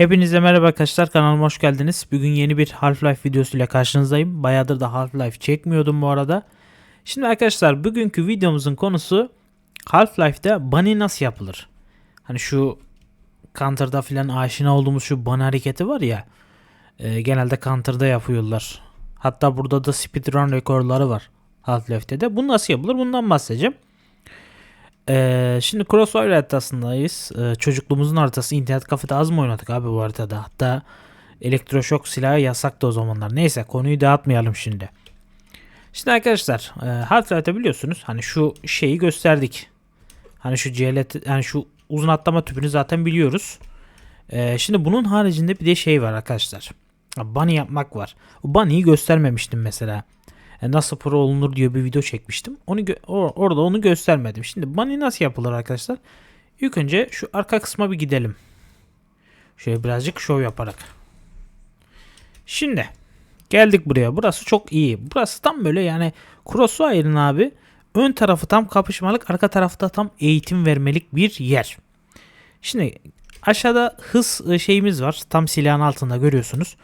Hepinize merhaba arkadaşlar kanalıma hoş geldiniz. Bugün yeni bir Half-Life videosuyla karşınızdayım. Bayağıdır da Half-Life çekmiyordum bu arada. Şimdi arkadaşlar bugünkü videomuzun konusu Half-Life'da bunny nasıl yapılır? Hani şu Counter'da filan aşina olduğumuz şu bunny hareketi var ya. e, genelde Counter'da yapıyorlar. Hatta burada da speedrun rekorları var Half-Life'de de. Bu nasıl yapılır? Bundan bahsedeceğim. Ee, şimdi Crossfire haritasındayız. Ee, çocukluğumuzun haritası. internet kafede az mı oynadık abi bu haritada? Hatta elektroşok silahı yasaktı o zamanlar. Neyse konuyu dağıtmayalım şimdi. Şimdi arkadaşlar e, Half-Life'de biliyorsunuz hani şu şeyi gösterdik. Hani şu CLT yani şu uzun atlama tüpünü zaten biliyoruz. Ee, şimdi bunun haricinde bir de şey var arkadaşlar. Bunny yapmak var. O bunny'yi göstermemiştim mesela. E, nasıl pro olunur diye bir video çekmiştim. Onu or- orada onu göstermedim. Şimdi bunny nasıl yapılır arkadaşlar? İlk önce şu arka kısma bir gidelim. Şöyle birazcık şov yaparak. Şimdi geldik buraya. Burası çok iyi. Burası tam böyle yani Crossfire'ın abi ön tarafı tam kapışmalık, arka tarafta tam eğitim vermelik bir yer. Şimdi aşağıda hız e, şeyimiz var. Tam silahın altında görüyorsunuz.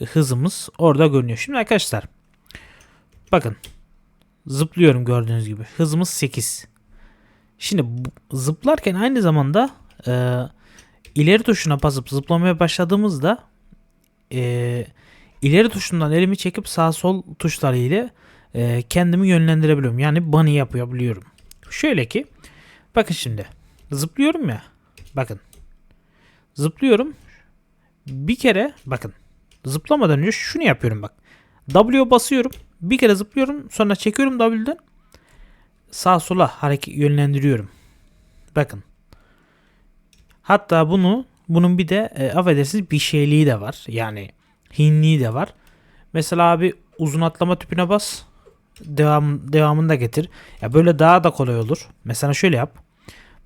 E, Hızımız orada görünüyor. Şimdi arkadaşlar Bakın. Zıplıyorum gördüğünüz gibi. Hızımız 8. Şimdi zıplarken aynı zamanda e, ileri tuşuna basıp zıplamaya başladığımızda e, ileri tuşundan elimi çekip sağ sol tuşları ile e, kendimi yönlendirebiliyorum. Yani bunny yapabiliyorum. Şöyle ki bakın şimdi zıplıyorum ya. Bakın. Zıplıyorum. Bir kere bakın. Zıplamadan önce şunu yapıyorum bak. W basıyorum. Bir kere zıplıyorum. Sonra çekiyorum W'den. Sağ sola hareket yönlendiriyorum. Bakın. Hatta bunu bunun bir de e, affedersiniz bir şeyliği de var. Yani hinliği de var. Mesela abi uzun atlama tüpüne bas. Devam, devamını da getir. Ya böyle daha da kolay olur. Mesela şöyle yap.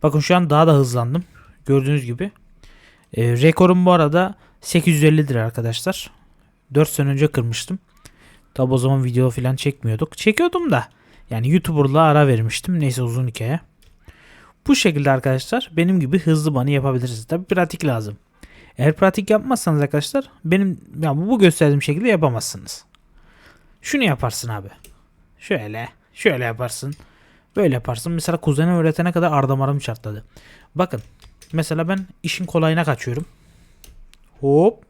Bakın şu an daha da hızlandım. Gördüğünüz gibi. E, rekorum bu arada 850'dir arkadaşlar. 4 sene önce kırmıştım. Tabi o zaman video falan çekmiyorduk. Çekiyordum da. Yani YouTuber'la ara vermiştim. Neyse uzun hikaye. Bu şekilde arkadaşlar benim gibi hızlı bunny yapabilirsiniz. Tabi pratik lazım. Eğer pratik yapmazsanız arkadaşlar benim ya bu gösterdiğim şekilde yapamazsınız. Şunu yaparsın abi. Şöyle. Şöyle yaparsın. Böyle yaparsın. Mesela kuzene öğretene kadar ardamarım çatladı. Bakın. Mesela ben işin kolayına kaçıyorum. Hop.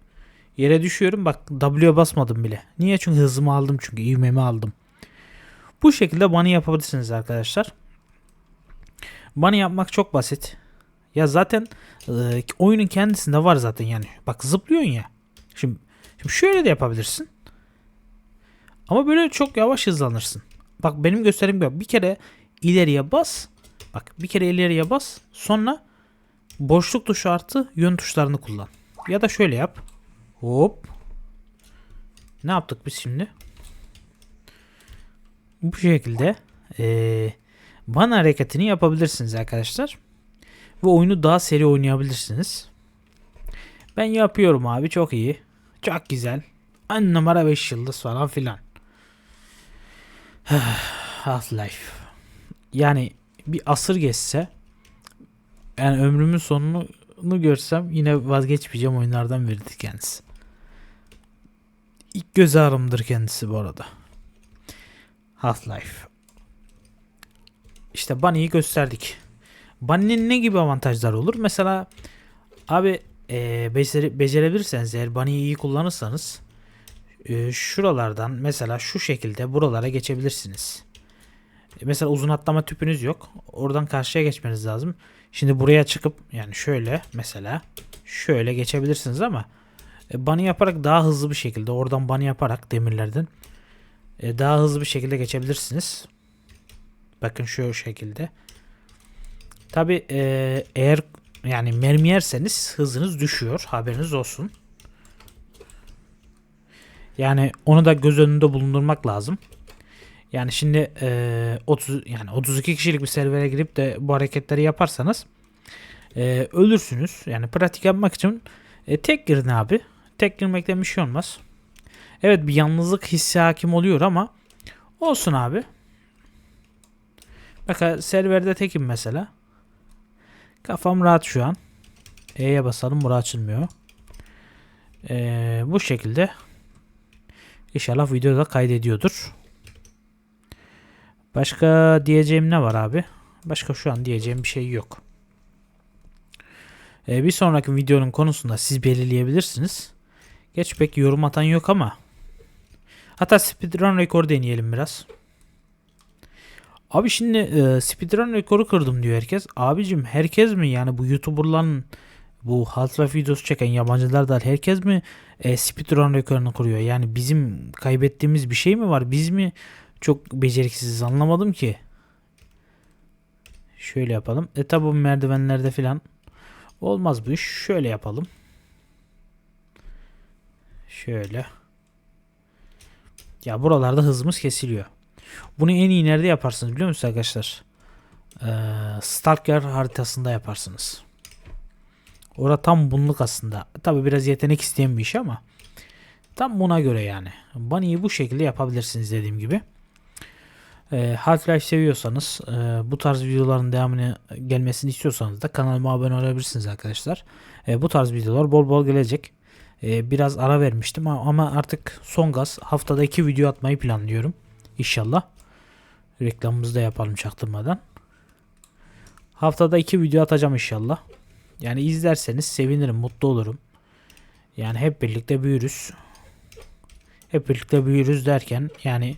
Yere düşüyorum. Bak W'ye basmadım bile. Niye? Çünkü hızımı aldım çünkü. ivmemi aldım. Bu şekilde bunny yapabilirsiniz arkadaşlar. Bunny yapmak çok basit. Ya zaten e, oyunun kendisinde var zaten yani. Bak zıplıyorsun ya. Şimdi, şimdi şöyle de yapabilirsin. Ama böyle çok yavaş hızlanırsın. Bak benim gösterdiğim gibi bir kere ileriye bas. Bak bir kere ileriye bas. Sonra boşluk tuşu artı yön tuşlarını kullan. Ya da şöyle yap. Hop. Ne yaptık biz şimdi? Bu şekilde eee bana hareketini yapabilirsiniz arkadaşlar. Ve oyunu daha seri oynayabilirsiniz. Ben yapıyorum abi çok iyi. Çok güzel. Ön numara 5 yıldız falan filan. Half-Life. Yani bir asır geçse yani ömrümün sonunu görsem yine vazgeçmeyeceğim oyunlardan biridir kendisi. İlk göz ağrımdır kendisi bu arada. Half-Life. İşte Bunny'yi gösterdik. Bunny'nin ne gibi avantajları olur? Mesela abi e, becere, becerebilirseniz eğer Bunny'yi iyi kullanırsanız e, şuralardan mesela şu şekilde buralara geçebilirsiniz. E, mesela uzun atlama tüpünüz yok. Oradan karşıya geçmeniz lazım. Şimdi buraya çıkıp yani şöyle mesela şöyle geçebilirsiniz ama e, bunny yaparak daha hızlı bir şekilde oradan bunny yaparak demirlerden e, daha hızlı bir şekilde geçebilirsiniz. Bakın şu şekilde. Tabi eğer yani mermi yerseniz hızınız düşüyor. Haberiniz olsun. Yani onu da göz önünde bulundurmak lazım. Yani şimdi e, 30 yani 32 kişilik bir servere girip de bu hareketleri yaparsanız e, ölürsünüz. Yani pratik yapmak için e, tek girin abi. Tek girmekten bir şey olmaz. Evet bir yalnızlık hissi hakim oluyor ama olsun abi. Bak serverde tekim mesela. Kafam rahat şu an. E'ye basalım bura açılmıyor. Ee, bu şekilde inşallah videoda kaydediyordur. Başka diyeceğim ne var abi? Başka şu an diyeceğim bir şey yok. Ee, bir sonraki videonun konusunda siz belirleyebilirsiniz. Geç pek yorum atan yok ama. Hatta speedrun rekor deneyelim biraz. Abi şimdi e, speedrun rekoru kırdım diyor herkes. Abicim herkes mi yani bu youtuberların bu Half-Life videosu çeken yabancılar da herkes mi e, speedrun rekorunu kuruyor? Yani bizim kaybettiğimiz bir şey mi var? Biz mi çok beceriksiziz anlamadım ki. Şöyle yapalım. E tabi merdivenlerde filan olmaz bu iş. Şöyle yapalım. Şöyle. Ya buralarda hızımız kesiliyor. Bunu en iyi nerede yaparsınız biliyor musunuz arkadaşlar? Ee, Stalker haritasında yaparsınız. Orada tam bunluk aslında. Tabi biraz yetenek isteyen bir iş ama tam buna göre yani. Bunny'i bu şekilde yapabilirsiniz dediğim gibi. Ee, Half-Life seviyorsanız e, bu tarz videoların devamını gelmesini istiyorsanız da kanalıma abone olabilirsiniz arkadaşlar. E, bu tarz videolar bol bol gelecek. E, biraz ara vermiştim ama- artık son gaz haftada iki video atmayı planlıyorum. İnşallah. Reklamımızı da yapalım çaktırmadan. Haftada iki video atacağım inşallah. Yani izlerseniz sevinirim, mutlu olurum. Yani hep birlikte büyürüz. Hep birlikte büyürüz derken yani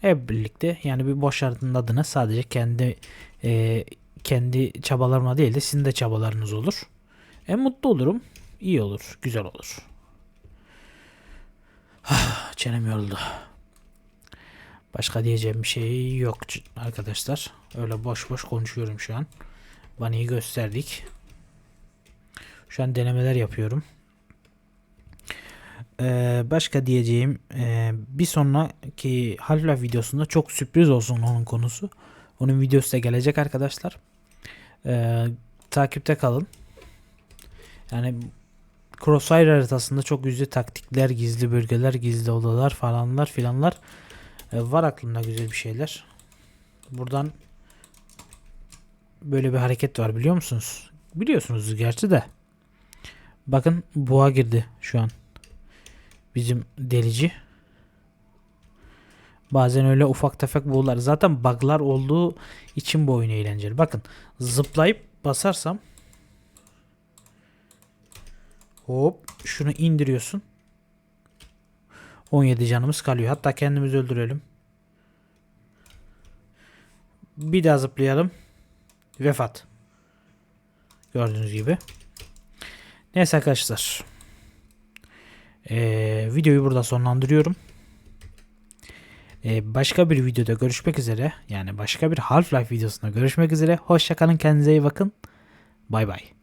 hep birlikte yani bir boş ardının adına sadece kendi e, kendi çabalarıma değil de sizin de çabalarınız olur. E mutlu olurum. iyi olur. Güzel olur. Çenem yoruldu. Başka diyeceğim bir şey yok arkadaşlar. Öyle boş boş konuşuyorum şu an. Bunny'i gösterdik. Şu an denemeler yapıyorum. Ee, başka diyeceğim ee, bir sonraki Half-Life videosunda çok sürpriz olsun onun konusu. Onun videosu da gelecek arkadaşlar. Ee, takipte kalın. Yani Crossfire haritasında çok güzel taktikler, gizli bölgeler, gizli odalar falanlar filanlar e, var aklımda güzel bir şeyler. Buradan böyle bir hareket var biliyor musunuz? Biliyorsunuz gerçi de. Bakın boğa girdi şu an. Bizim delici. Bazen öyle ufak tefek boğular. Zaten bug'lar olduğu için bu oyun eğlenceli. Bakın zıplayıp basarsam hop şunu indiriyorsun. 17 canımız kalıyor. Hatta kendimizi öldürelim. Bir daha zıplayalım. Vefat. Gördüğünüz gibi. Neyse arkadaşlar. Ee, videoyu burada sonlandırıyorum. Ee, başka bir videoda görüşmek üzere. Yani başka bir Half-Life videosunda görüşmek üzere. Hoşçakalın kendinize iyi bakın. Bay bay.